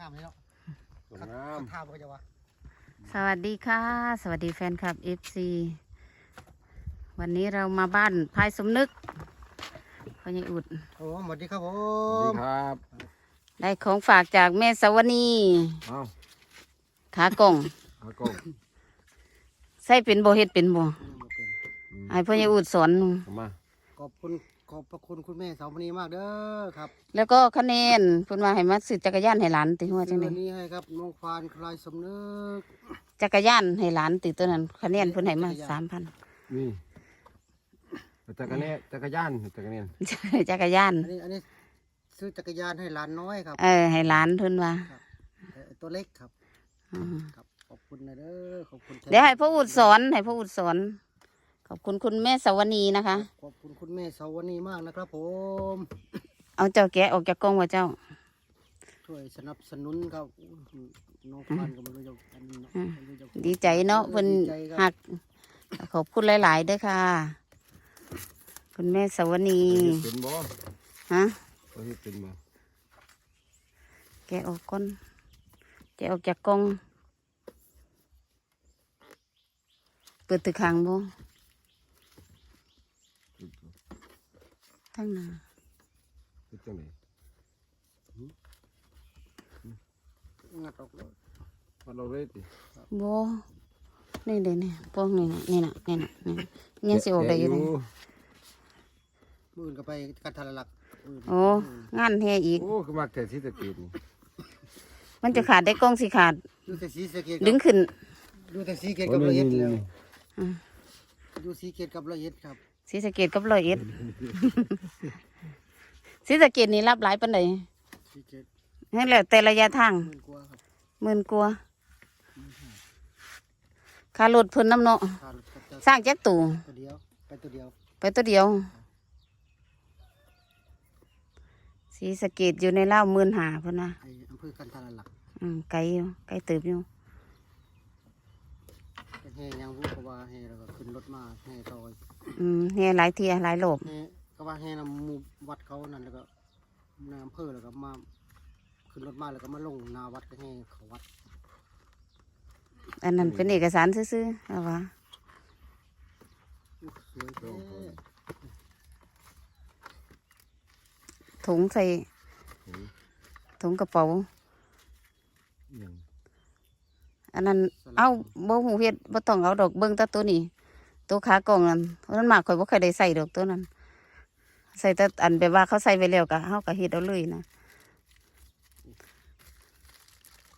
งามเลยเนาะสวยคัดงามคัดท่าบ่ก็จะว่าสวัสดีค่ะ สวัสดีแฟนคลับ FC วันนี้เรามาบ้านพายสมนึกพ่อใหญ่อุดโอ้สวัสดีครับผสวัสม ดีครับได้ของฝากจากแม่สวนีเอาขากล่อง เอากล้องใส่เป็นโบเฮ็ดเป็นบ่อืมบ่เป็นอืมไอ้พ่อใหญ่อุดสอนเอามาขอบคุณ ขอบพระคุณคุณแม่สาวมณีมากเด้อครับแล้วก็คะแนนเพิ่นว่าให้มาซื้อจักรยานให้หลานติหัวจังได๋วันนี้ให้ครับน้องฟานคลายสมนึกจักรยานให้หลานติตัวนั้นคะแนนเพิ่นให้มา3,000นี่จักรเนี้จักรยานจักรเนี้จักรยานอันนี้อันนี้ซื้อจักรยานให้หลานน้อยครับ เออให้หลานเพิ่นว่าเอ่อตัวเล็กครับอืมครับขอบคุณนะเด้อขอบคุณเดี๋ยวให้พ่ออุดสอนให้พ่ออุดสอน ขอบคุณคุณแม่สวนีนะคะ ขอบคุณคุณแม่สาวนีมากนะครับผม เอาเจ้าแกะออกจากกล้องว่าเจ้า ช่วยสนับสนุนครับน้องฟานก็ไมันรู้จะอันนี้เนาะอืมบ่รู้จะดีใจเนาะเพิ่นดีใจคหัรับกขอบคุณหลายๆเด้อค่ะ คุณแม่สวนีเป็นบ่ฮะ เขาเฮ็ดเป็นบ่แกะออกก่อนแกะออกจากกล้อง เปิดตึกขังบ่ ทั้งหน้าเฮ็ดจังได๋งัดออกเลยมาเราเลยติบ่นี่เด้นี่พวกนี่น่ะนี่น่ะนี่น่ะนี่น่ะยังสิออกได้อยู่เลยมืออื่นก็ไปกันทะลักมืนโอ้งานแฮอีกโอ้คือมาแต่ที่ตะเกียบนี่มันจะขาดได้กล้องสิขาดดูแต่สีสะเกตดึงขึ้นดูแต่สีเกตโอ้กับละนี่เอียดนี่แล้วนี่ดูสีเกตกับละเอียดครับ ศรีสะเกดกับร้อยเอ็ดศรีสะเกดนี่รับหลายปานใดสีเกตนั่นแหละแต่ระยะทางหมื่นกว่าครับหมื่นกว่าค่ารถเพิ่นน้ำเนาะค่ารถก็จะสร้างแจ็คตู่ตัวเดียว ไปตัวเดียวไปตัวเดียวศรีสะเกดอยู่ในเล่าวหมื่นหาเพิ่นนะไอ้อำเภอกันทะลักอืมไกลอยู่ไกลเติบอยู่เป็นแห่ยังรู้ก็ว่าแห่แล้วก็ขึ้นรถมาแห่ต่อย อืมเฮียหลายเทียหลายโลบ แห่ก็ว่าแห่นำหมู่วัดเขานั่นแล้วก็ในอำเภอแล้วก็มาขึ้นรถมาแล้วก็มาลงหนาวัดก็แห่เขาวัดอันนั้นเป็นเอกสารซื่อๆเอาวะอู้สวยแท้ถุงใส่ถุงกระเป๋าอิหยังอันนั้นเอาบ่หูเฮ็ดบ่ต้องเอาดอกเบิ่งแต่ตัวนี้ ตัวขากล่องนั้นเพราะนั้นมากข่อยบ่เคยได้ใส่ดอกตัวนั้น ใส่แต่อันแบบว่าเขาใส่ไว้แล้วก็เฮาก็เฮ็ดเอาเลยนะ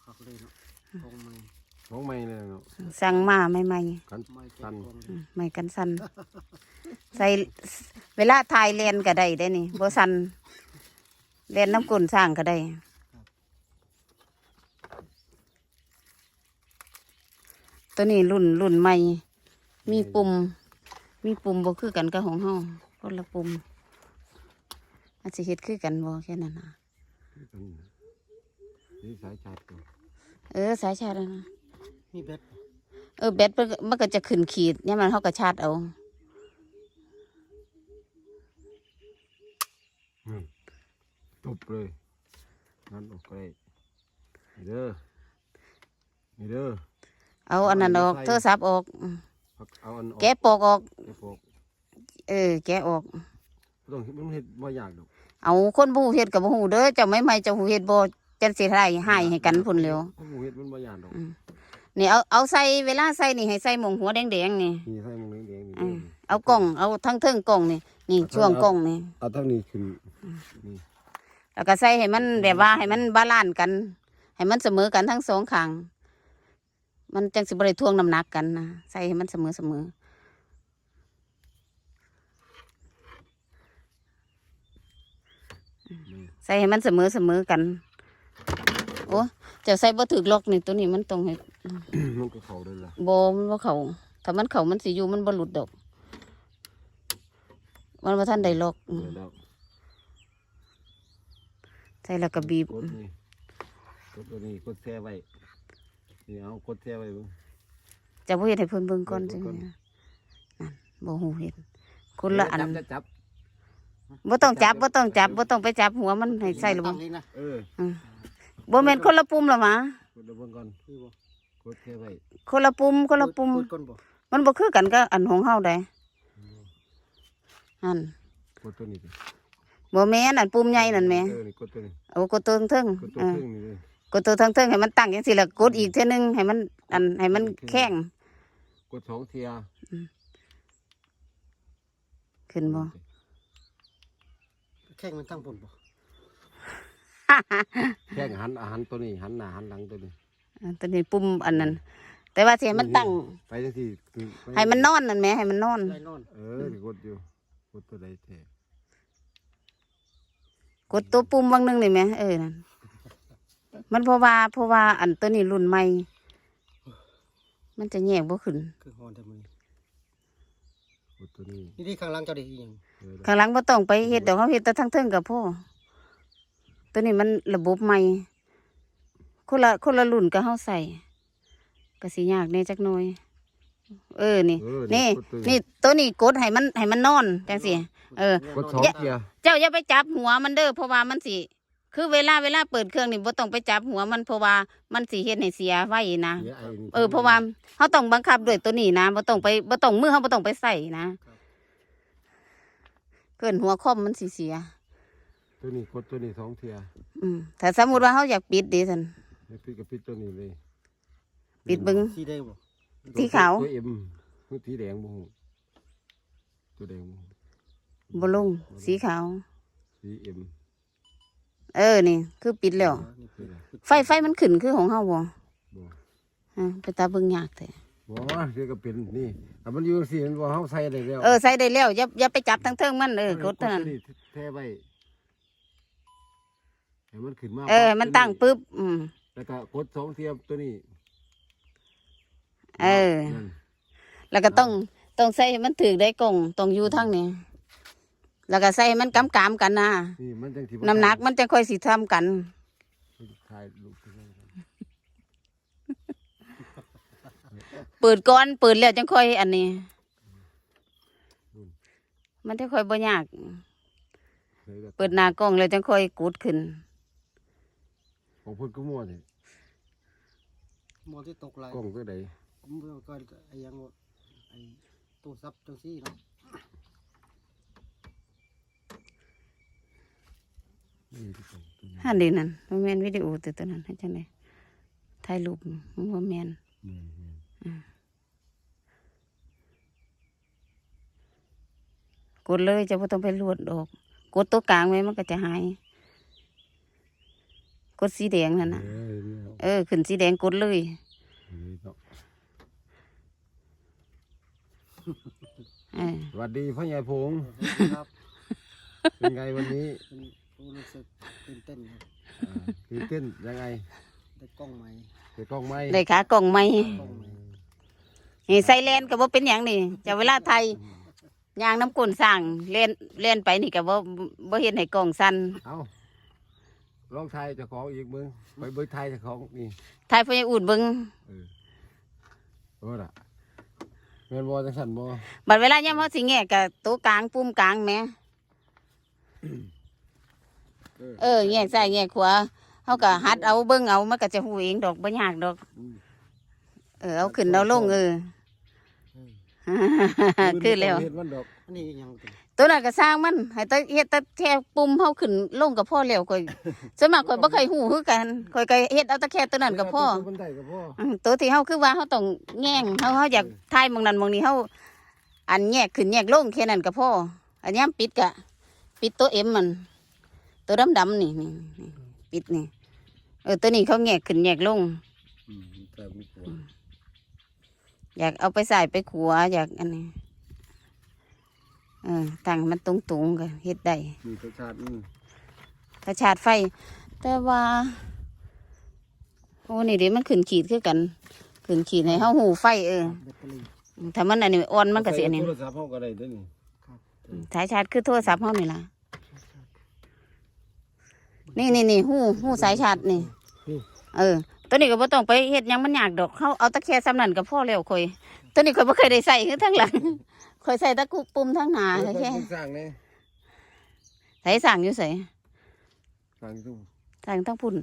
คักเลยเนาะตรงไม้ของใหม่เลยเนาะสั่งมาใหม่กันไม้แกะสั่นกองๆอืมไม่กันสั่นใส่เวลาถ่ายเรียนก็ได้ได้นี่บ่สั่นเรียนน้ำกุนสร้างก็ได้ตัวนี้รุ่นรุ่นใหม่ มีปุ่ม มีปุ่มบ่คือกันกับของเฮาคนละปุ่มอาจสิเฮ็ดคือกันบ่แค่นั้นนะกันนี่สายชาร์จก่อนเออ สายชาร์จอะนะมีเบ็ดเออแบตมันก็มันก็จะขึ้นขีดเนี่ยามมันเฮาก็ชาร์จเอาอืมตุบเลยนั่นออกไปนี่เด้อนี่เด้อเอาอันนั้นออกโทรศัพท์ออก อืมเอาอันออกแกะปลอกออก แกะปอกเออ แกะออก บ่ต้องมันเฮ็ดบ่ยากดอกเอาคนบ่ฮู้เฮ็ดก็บ่ฮู้เด้อเจ้าไม่ไม่เจ้าฮู้เฮ็ดบ่จังสิได้ให้ให้กันพุ่นแหล้วเพราะหมูเฮ็ดมันบ่ยากดอกนี่เอาเอาใส่เวลาใส่นี่ให้ใส่หมองหัวแดงๆนี่ นี่ใส่มันแดงๆนี่อืเด้มอเอากล่องเอาทั้งเทิงกล่องนี่นี่ช่วงกล่องนี่เอาทั้งนี้ขึ้นนี่แล้วก็ใส่ให้มันแบบว่าให้มันบาลานซ์กัน ให้มันเสมอกันทั้งสองข้าง มันจังสิบ่ได้ท่วงน้ำหนักกันนะใส่ให้มันเสมอเสมอนี่ใส่ให้มันเสมอเสมอกัน โอ้เจ้าใส่บ่ถึกล็อกนี่ตัวนี้มันต้องให้มันก็เข้าได้ละบ่มันบ่เข้าถ้ามันเข้ามันสิอยู่มันบ่หลุดดอก มันบ่ทันได้ล็อกอืมเดี๋ยวแล้วใส่แล้วก็บีบกดนี่กดตัวนี้กดแช่ไว้ นี่เอากดแช่ไว้เบิ่งจะบ่เฮ็ดให้เพิ่นเบิ่งก่อนเบิ่จังงก่อนนั่นบ่ฮู้เฮ็ดคนละอันจับจับจับบ่ต้องจับบ่ต้องจับบ่ต้องไปจับหัวมันให้ใส่ระบตั้บงเองนะเออบ่แม่นคนละปุ่มหรอหมากดเดี๋ยวเบิ่งก่อนคือบ่กดแค่ไว้คนละปุ่มคนละปุ่มกดก้นบ่มันบ่คือกันก็อันของเฮาได้อันกดตัวนี้ดิบ่แม่นอันปุ่มใหญ่นั่นแหม่เออนี่กดตัวนี้เอากดตัวเทิงกดๆตัวเออครึ่งนี่เลย กดตัวเทิงๆให้มันตั้งจังซี่แล้วกดอีกเทื่อนึงให้มัน อันให้มันแข็งกดสองเทียขึ้นบ่แข้งมันตั้งผลบ่แค่งหันอาหารตัวนี้หันหน้าหันหลังตัวนี้อันตัวนี้ปุ่มอันนั้น แต่ว่าสิให้มันตั้งไปจังซี่ให้มันนอนนั่นแหมให้มันนอนไล่นอนเออนี่กดอยู่กดตัวใดแท้กดตัวปุ่มบางหนึงนี่แหมเออนั่น มันเพราะว่าเพราะว่าอันตัวนี้รุ่นใหม่ มันจะแยกบ่ขึ้นคือฮอนแต่มื้อนี้กดตัวนี้นี่ที่ข้างหล่างเจ้าได้อีหยังเออข้างหลังบ่ต้องไปเฮ็ดดอกเฮาเฮ็ดแต่ทั้งเทิงกับพ่อตัวนี้มันระบบใหม่ คนละคนละรุ่นกับเฮาใส่ก็สิยากแหน่จักหน่อย เออนี่ เออนี่ กดตัวนี่ตัวนี้กดให้มันให้มันนอนจังซี่เออ กดสองเทียเจ้าอย่าไปจับหัวมันเด้อเพราะว่ามันสิ คือเวลาเวลาเปิดเครื่องนี่บ่ต้องไปจับหัวมันเพราะว่ามันสิเฮ็ดให้เสียไว้นะเสียไอ้นี่เออเพราะว่าเขาต้องบังคับด้วยตัวนี้นะบ่ต้องไปบ่ต้องมือเขาบ่ต้องไปใส่นะเกินหัวคอมมันสิเสีย ตัวนี้กดตัวนี้สองเทียอืมถ้าสมมุติว่าเขาอยากปิดดิซั่น แล้วปิดกับปิดตัวนี้เลยปิดเบิ่ง สีแดงบ่สีขาว ตัวเอ็มคือสีแดงบ่ฮู้ตัวแดงบ่ฮู้บ่ลงสีขาวสีเอ็ม เออนี่ คือปิดแล้วนี่คือไฟไฟมันขึ้นคือของเฮาบ่บ่อ่าไปตาเบิ่งยากแท้บ่เดี๋ยวก็เป็นนี่แต่มันอยู่จังซี่มันบ่เฮาใส่ได้แล้วเออใส่ได้แล้วอย่าอย่าไปจับทั้งเทิงมันเออกดเท่านั้นตัวแท้ไว้ให้มันขึ้นมาเออให้มันตั้งปึ๊บอืมแล้วก็กดสองเทียมตัวนี้ เออนั่นแล้วก็ต้องต้องใส่ให้มันถือได้กล่องต้องอยู่ทางนี้ แล้วก็ใส่ให้มันกำกามกันนะนี่มันจังสิบ่น้ำหนักมันจะค่อยสิทำกันถ่ายรูปขึ้นมาเปิดก่อนเปิดแล้วจังค่อยอันนี้ มันจะค่อยบ่ยากเลยก็เปิดหน้ากล้องแล้วจังค่อยกดขึ้นของเพิ่นก็มั่วนี่มองที่ตกหลายกล้องตัวใดผมเบิ่งก่อนก็ไอ้หยังว่าไอ้ตู้ซับจังซี่เนาะ นี่ที่กล้องตัวนี้หันดีนั่นบ่แม่นวิดีโอแต่ตัวนั้นให้จังได๋ถ่ายรูปมันบ่แม่นนี่นี่กดเลยจะบ่ต้องไปลวดดอก กดตัวกลางไว้มันก็จะหาย กดสีแดงนั่นน่ะเออนี่เอาเออ ขึ้นสีแดงกดเลยนี่เนาะเออสวัสดีพ่อใหญ่พงษ์ครับเป็นไงวันนี้เป็นผู้ รู้สึกตื่นเต้นครับอ่าตื่นเต้นยังไงได้กล้องใหม่เปิดกล้องไหมได้ขากล่องใหม่กล้องใหม่นี่ใส่แลนก็บ่เป็นหยังนี่จะเวลาไทยยางน้ำก้นสร้างเล่นเล่นไปนี่ก็บ่บ่เฮ็ดให้กล่องสั่นเอาลองทายเจ้าของอีกมึงไปเบิ่งทายเจ้าของนี่ไทยพญาอูดเบิ่งเออโอ้ล่ะแม่นบ่จังซั่นบ่บัดเวลายามเฮาสิแงะก็ตัวกลางปุ่มกลางแหม เออแงกซ้ายแงกขวาเฮาก็หัดเอาเบิ่งเอามันก็จะฮู้เองดอกบ่ยากดอก เออเอาขึ้นเอาลงเออคือแล้วเฮ็ดมันดอกอันนี้อีหยังเป็นตัวนั้นก็สร้างมันให้แต่เฮ็ดแต่แค่ปุ่มเฮาขึ้นลงก็พอแล้วข่อยส่วนมากข่อยบ่เคยฮู้คือกันข่อยก็เฮ็ดเอาแต่แค่ตัวนั้นก็พอมันได้ก็พออืมตัวที่เฮาคือว่าเฮาต้องแง่งเฮาเฮาอยากทายหมองนั้นหมองนี้เฮาอันแยกขึ้นแยกลงแค่นั้นก็พออันยามปิดก็ปิดตัวเอ็มมัน ตัวดำๆนี่นี่นี่ปิดนี่เออตัวนี้เขาแยกขึ้นแยกลงอืมแต่มีกลัวอยากเอาไปใส่ไปขัว อยากอันนี้เออตั้งมันตรงๆก็เฮ็ดได้มีรสชาติอืมถ้าชาร์จไฟ แต่ว่าโอ้นี่เดี๋ยวมันขึ้นขีดคือกัน ขึ้นขีดให้เฮาหูไฟเออแบตเตอรี่ถ้ามันอันนี้อ่อนมันก็สิอันนี้โทรศัพท์เฮาก็ได้เด้อนี่สายชาร์จคือโทรศัพท์เฮานี่ล่ะ นี่นี่นี่หูหูสายชาร์จนี่ เออ ตัวนี้ก็บ่ต้องไปเฮ็ดหยังมันยากดอกเขาเอาตะแค่ซ้ำนั่นก็พอแล้วค่อย ตัวนี้ค่อยบ่เคยได้ใส่คือทั้งหลังค่อยใส่ตะกุปุ่มทั้งหน้าเออแค่เพิ่นสร้างนี่ใส่สั่งอยู่ใส่สร้างอยู่สั่งทั้งพุ่น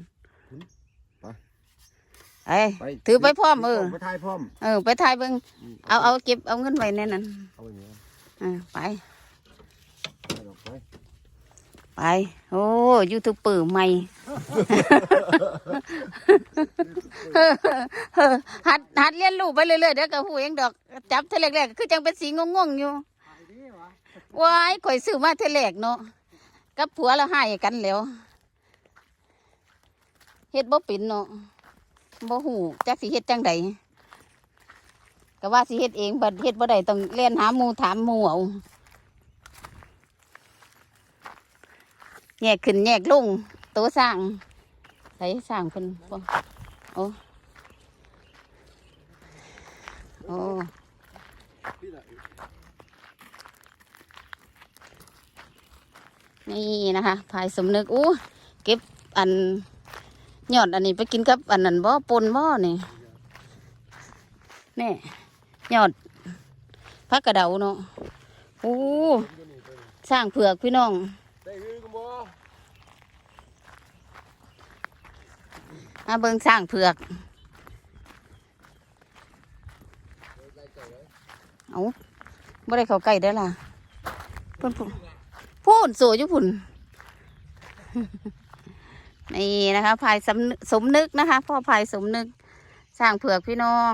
เอ้ยไปถือไปพร้อมเออไปถ่ายพร้อมเออไปถ่ายเบิ่งมเอาเอาเก็บเอาเงินไว้ในนั้นเอาไปเนี่ย เออไป เอาดอกไป ไป โอ้ยูทูบเบอร์ใหม่ หัดหัดเรียนรู้ไปเรื่อยๆเดี๋ยวก็หูเองดอก จับเทอแรกๆคือจังเป็นสีงงๆอยู่ว้ายข่อยซื้อมาเทอแรกเนาะกับผัวเราให้กันแล้วเฮ็ดบ่เป็นเนาะบ่หูจักสิเฮ็ดจังใดก็ว่าสิเฮ็ดเองบัดเฮ็ดบ่ได้ต้องเรียนหาหมู่ถามหมู่เอา แยกขึ้นแยกลงโตสร้างใส่สร้างเพิ่นโอ้โอ้นี่นะคะพายสมนึกอู้เก็บอันยอดอันนี้ไปกินกับอันนั้นบ่ปนบ่นี่นี่ยอดพักกระเดาเนาะอู้สร้างเผือกพี่น้อง ได้ฮือกันบ่ มาเบิ่งสร้างเผือกเอาบ่ได้เข้าใกล้ได้ล่ะพุ่นพูนพูนโสอยู่พุ่นนี่นะคะพายสำนึกสมนึกนะคะ พ่อพายสมนึกสร้างเผือกพี่น้อง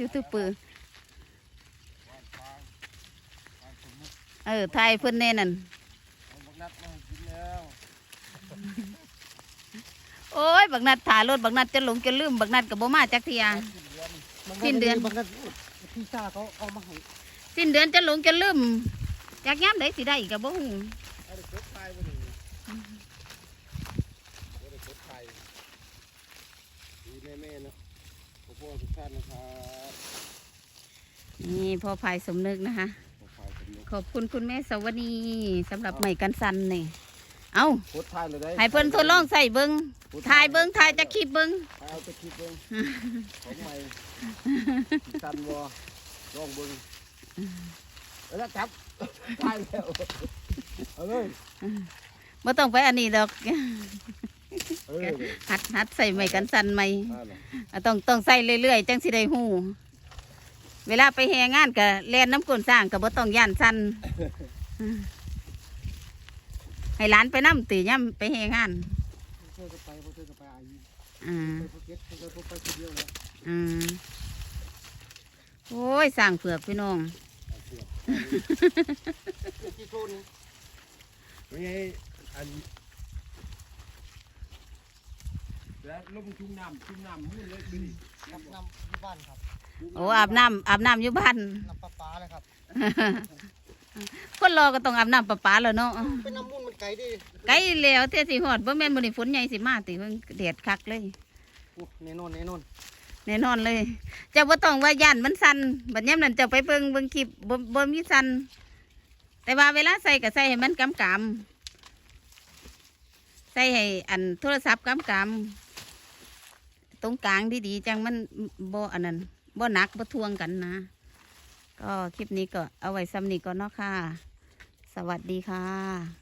ยูทูบเบอร์เออไทยเพื่อนแน่นั่นเอาบักนัดมาให้กินแล้วโอ้ย บักนัดถ่ายรถบักนัดจะหลงจะลืมบักนัดกับบ่มาจักเทียสิ้นเดือนบางทีพี่ชาเขาเอามาให้สิ้นเดือนจะหลงจะลืมจากย้ำได้สิได้กับบ่ฮู้เอาได้กดไทยบ่นี่เอาได้กดไทยดีแม่ๆเนาะขอบคุณทุกท่านนะครับ นี่พ่อพายสมนึกนะคะขอถ่ายผมเนาะขอบคุณคุณแม่สวนีสำหรับใหม่กันสันนี่เอากดไทยเลยได้ให้เพิ่นทดลองใส่เบิ้งถ่ายเบิ้งถ่ายจะคลิปเบิ้งถ่ายเอาแตะคลิปเบิ่งของใหม่สิตันบ่ลองเบิ่งเอาแล้วจับถ่ายแล้วเอาเลยบ่ต้องไปอันนี้ดอกเออหัดหัดใส่ใหม่กันสันใหม่นั่นน่ะอะต้องต้องใส่เรื่อยๆจังสิได้ฮู้ เวลาไปแฮงานก็แล่นน้ำกลนสร้างก็บ่ต้องย่านสันให้หลานไปน้ำตีย่ำไปแฮงานเพื่อจะไปเพื่อจะไปอายุอ่าไปภูเก็ตเพื่อจะไปคนเดียวแล้วอืมโอ้ยสร้างเผือกพี่น้องที่โซนนี้เป็นไงอันแล้วลมชุ่มน้ำชุ่มน้ำมืดเลยคือดิน้ำน้ำที่บ้านครับ โอ้อาบน้ำอาบน้ำอยู่บ้านน้ำปลาปลาเลยครับคนรอก็ต้องอาบน้ำประปาแล้วเนาะเป็นน้ำมูลมันไกลดิไกลแล้วเท่สิฮอดบ่แม่นบ่ได้ฝนใหญ่สิมาติเพิ่นแดดคักเลยโอ้แน่นอนแน่นอนแน่นอนเลยเจ้าบ่ต้องว่าย่านมันสั่นบัดยามนั้นเจ้าไปเบิ่งเบิ่งคลิปบ่บ่มีสั่นแต่ว่าเวลาใส่ก็ใส่ให้มันกำกำใส่ให้อันโทรศัพท์กำกำตรงกลางดีๆจังมันบ่อันนั้น บ่หนักบ่ทวงกันนะ ก็คลิปนี้ก็เอาไว้ซ้ำนี้ก่อนเนาะค่ะ สวัสดีค่ะ